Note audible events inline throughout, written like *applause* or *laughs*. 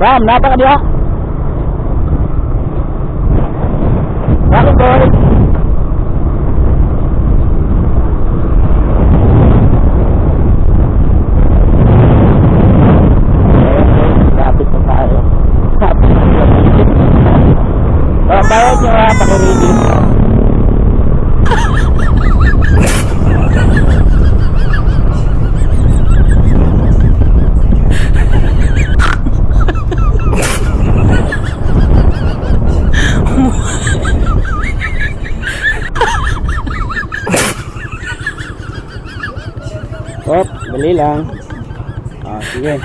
Ram, napa ka diha? Bakit boy? Oh, bayad nyo ha, pakiready. Op, dali lang. Ah, sige.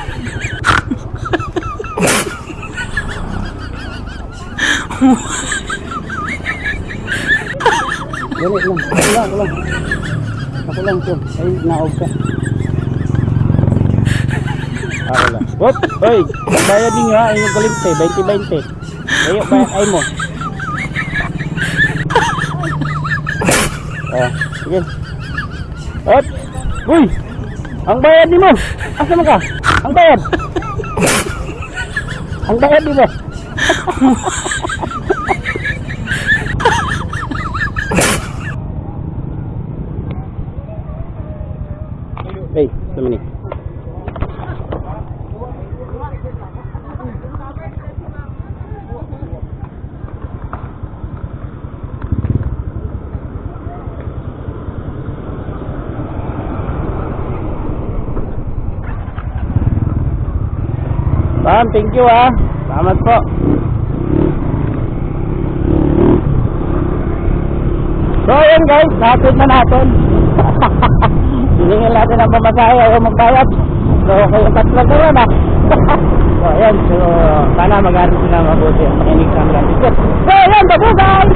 Dali lang. Ako lang, ako lang. Ako lang to. Ay, naog ka. Ako lang. Op, oy. Bayad din nga. Ay, yung galimte. 20-20. Ayo, bayad ay mo. Ah, sige. Op. Uy! Ang bayad ni mo! Asa mo ka? Ang bayad! Ang bayad di mo! Hey, sama Ma'am, thank you ah. Salamat po. So ayun guys, natin na natin. *laughs* Hiningin natin ang pamasahe ayaw magbayad. So kayo tatlo ko yan ah. *laughs* so ayan, so sana mag-aral sila mabuti ang makinig sa aming So ayan, babugan!